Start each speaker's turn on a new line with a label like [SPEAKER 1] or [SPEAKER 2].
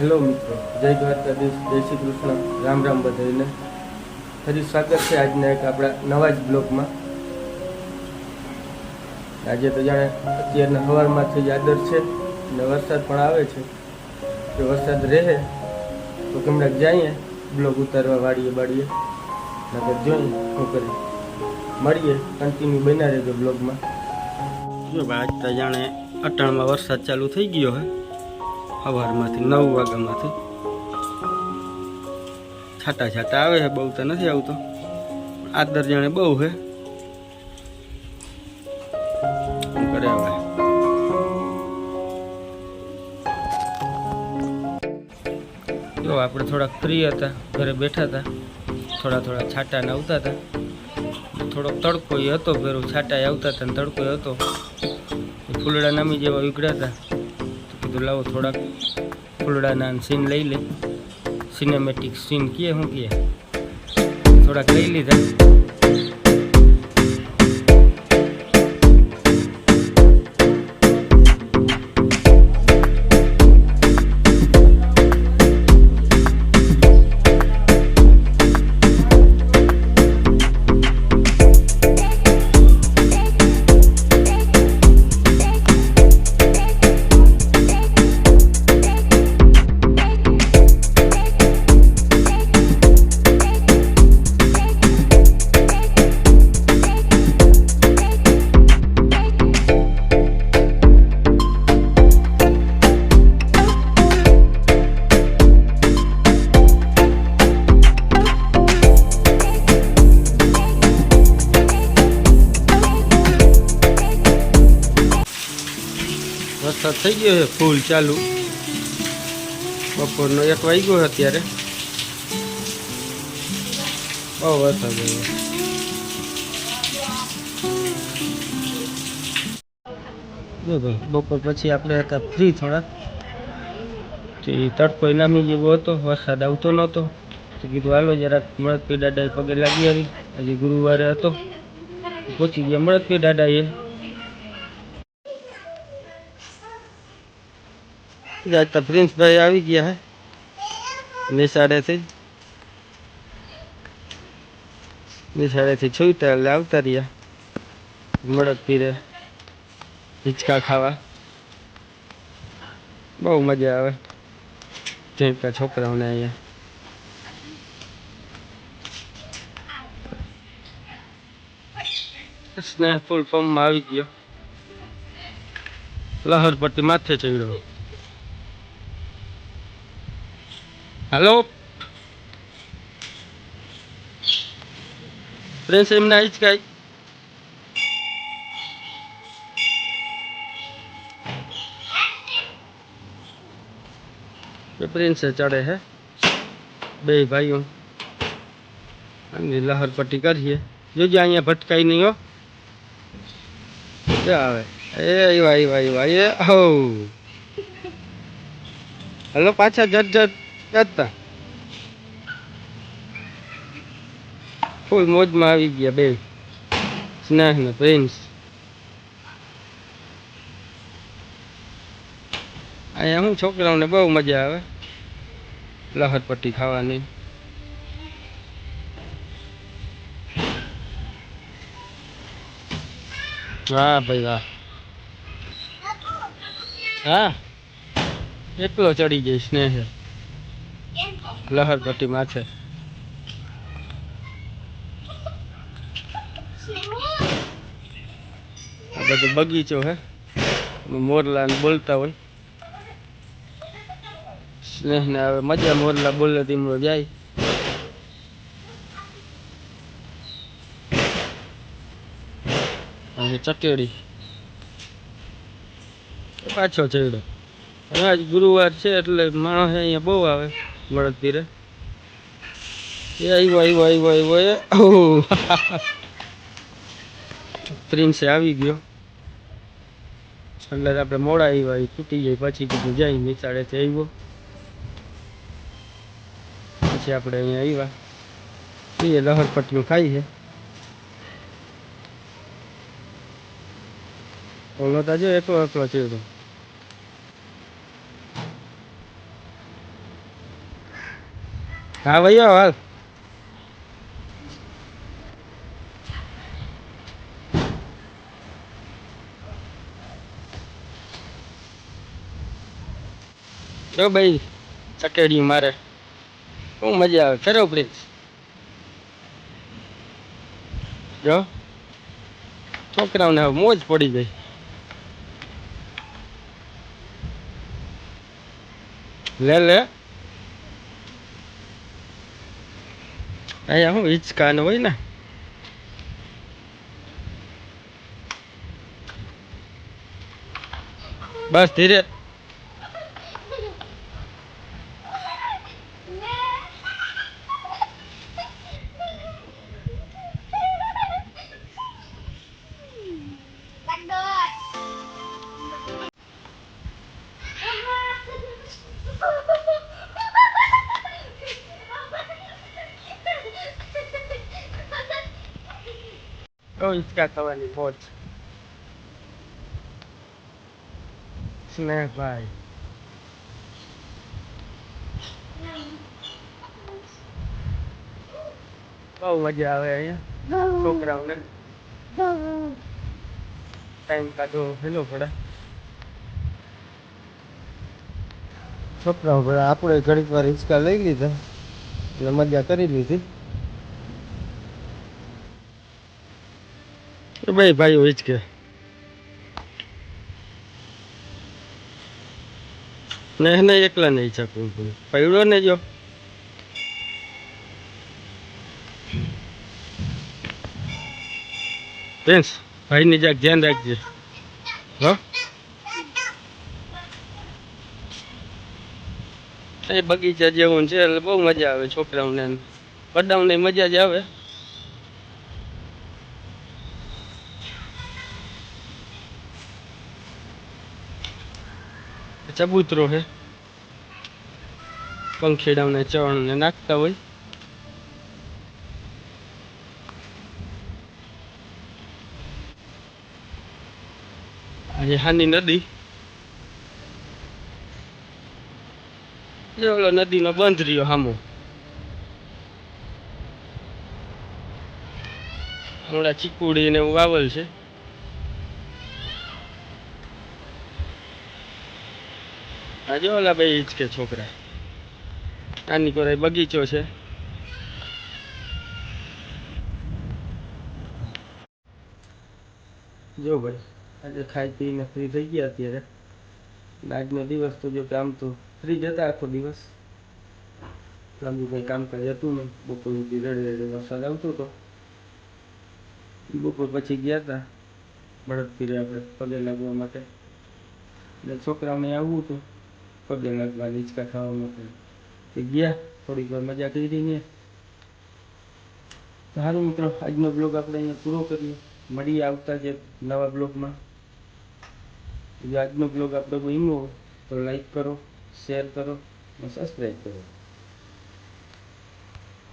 [SPEAKER 1] Hello મિત્રો, જય દ્વારકાધીશ જય શ્રી કૃષ્ણ, રામ રામ બધાને. ફરી સ્વાગત છે આજના એક આપણા નવા જ બ્લોગમાં. આજે તો જાણે અત્યારના હવારમાંથી જ આદર છે અને વરસાદ પણ આવે છે. જો વરસાદ રહે, તો કેમણાક જઈએ, બ્લોગ ઉતારવા વાળીએ બાળીએ. નગર જોઈએ શું કરીએ. મળીએ કન્ટિન્યુ બના રહેજો બ્લોગમાં. જો આજ તો જાણે અટાણમાં વરસાદ ચાલુ થઈ ગયો હે. સવારમાંથી, નવ વાગ્યામાંથી. છાટા છાટા આવે છે, બહુ તો નથી આવતો. આદર જાણે બહુ છે. કરે હવે? જો, આપણે થોડાક ફ્રી હતા, ઘરે બેઠા હતા. થોડા થોડા છાટા ને આવતા હતા. થોડોક તડકો હતો પેલું છાટા આવતા હતા ને તડકો હતો. ફૂલડા નામી જેવા ઉગડ્યા હતા. કીધું લાવો થોડાક ફૂલડાના સીન લઈ લે. સિનેમેટિક સીન કીએ શું કીએ? થોડાક લઈ લીધા. વરસાદ થઈ ગયો છે, ફૂલ ચાલુ. બપોરનો એક વાગી ગયો અત્યારે. બહુ વરસાદ આવ્યો. બપોર પછી આપણે હતા ફ્રી થોડા. એ તડકો નામી જેવો હતો, વરસાદ આવતો નહોતો. તો કીધું, હાલો, જરાક મળદપી દાદા પગે લાગી આવી. હજી ગુરુવારે હતો. પહોંચી ગયા મળતપી દાદાએ. આજ તો પ્રિન્સભાઈ આવી ગયા હે નિશાળેથી નિશાળેથી છૂટા એટલે આવતા રહ્યા મળદ પીરે હિંચકા ખાવા બહુ મજા આવે જેમકા છોકરાઓને અહીંયા સ્નેહ ફૂલ ફોર્મમાં આવી ગયો લહર પટ્ટી માથે ચડ્યો હાલો પ્રિન્સ એમને આવી જ કાંઈ પ્રિન્સે ચડે હે બે ભાઈઓ અને લહર પટ્ટી કરીએ જોજે અહીંયા ભટકાઈ નહીં હો ક્યાં આવે એ આવ્યા આવ્યા આવ્યા એ હો હલો પાછા જટ જટ જતા. ફૂલ મોજમાં આવી ગયા બે. સ્નેહ ને પ્રિન્સ. અહીંયા શું છોકરાઓને બહુ મજા આવે. લહરપટ્ટી ખાવાની. વાહ ભાઈ વાહ. હા. એટલો ચડી જઈશ સ્નેહ. લહર પ્રતિમા છે. આ બધો બગીચો હે. મોરલા બોલતા હોય. સ્નેહ ને હવે મજા મોરલા બોલે તીમડો જાય. અને ચકેડી. પાછો ચડ્યો. ગુરુવાર છે એટલે માણસ અહીંયા બહુ આવે. મળદ પીરે એ આવ્યો આવ્યો આવ્યો આવ્યો એ. આવી ગયો. એટલે આપણે મોડા આવ્યા એ તૂટી જાય, પછી કીધું, જાય નિશાળેથી આવ્યો પછી આપણે અહીંયા આવ્યા એ લહર પટ્ટીઓ ખાઈ છે. ઓલો તાજો જો એકલો થયો ચેડો હા ભાઈઓ હાલ. જો ભાઈ ચકેડી મારે. શું મજા આવે? ફેરો પ્લીઝ. જો. છોકરાઓને મોજ પડી ગઈ. લે લે. અહીંયા હું હિંચકા ને હોય ને. બસ ધીરે. ઓ હિંચકા ખાવાની મોજ સ્નેહ ભાઈ બહુ મજા આવે અહીંયા છોકરાઓને. ટાઈમ કાઢો હેલો પડે છોકરાઓ બધા આપણે ઘડીક વાર હિંચકા લઈ લીધા. એટલે મજા કરી લીધી. ભાઈ ભાઈઓ હિંચકે ને એને એકલા નહીં શકું પૈડો. ને જો. પ્રિન્સ, ભાઈની જાક ધ્યાન રાખજે. હા? એ બગીચા જેવું છે, એટલે બહુ મજા આવે છોકરાઓને. બધાઓને મજા જ આવે. ચબૂતરો છે. પંખીડાઓને ચણ ને નાખતા હોય. હાની નદી. ઓલો નદીમાં બંધ રહ્યો હામો. હમણાં ચીકુડી ને એવું વાવલ છે. આજે ઓલા ભાઈ કે છોકરા. આની કોરાય બગીચો છે. જો ભાઈ, આજે ખાઈ પીને ફ્રી થઈ ગયા અત્યારે. આજનો દિવસ તો જો કામ તો ફ્રી જતા આખો દિવસ. લાંબુ કંઈ કામકાજ હતું નહીં. બપોર સુધી રેડે રેડે વરસાદ આવતો હતો. બપોર પછી ગયા હતા બળદ ફીરે આપણે પગે લાગવા માટે. એટલે છોકરાઓને આવવું હતું. પગે જંગલમાં હિંચકા ખાવા માટે. ગયા, થોડીક વાર મજા કરી ને. સારું મિત્રો, આજનો બ્લોગ આપણે અહીંયા પૂરો કરીએ. મળીએ આવતા જે નવા બ્લોગમાં જો આજનો બ્લોગ આપણે ગમ્યો તો લાઈક કરો શેર કરો, અને સબસ્ક્રાઈબ કરો.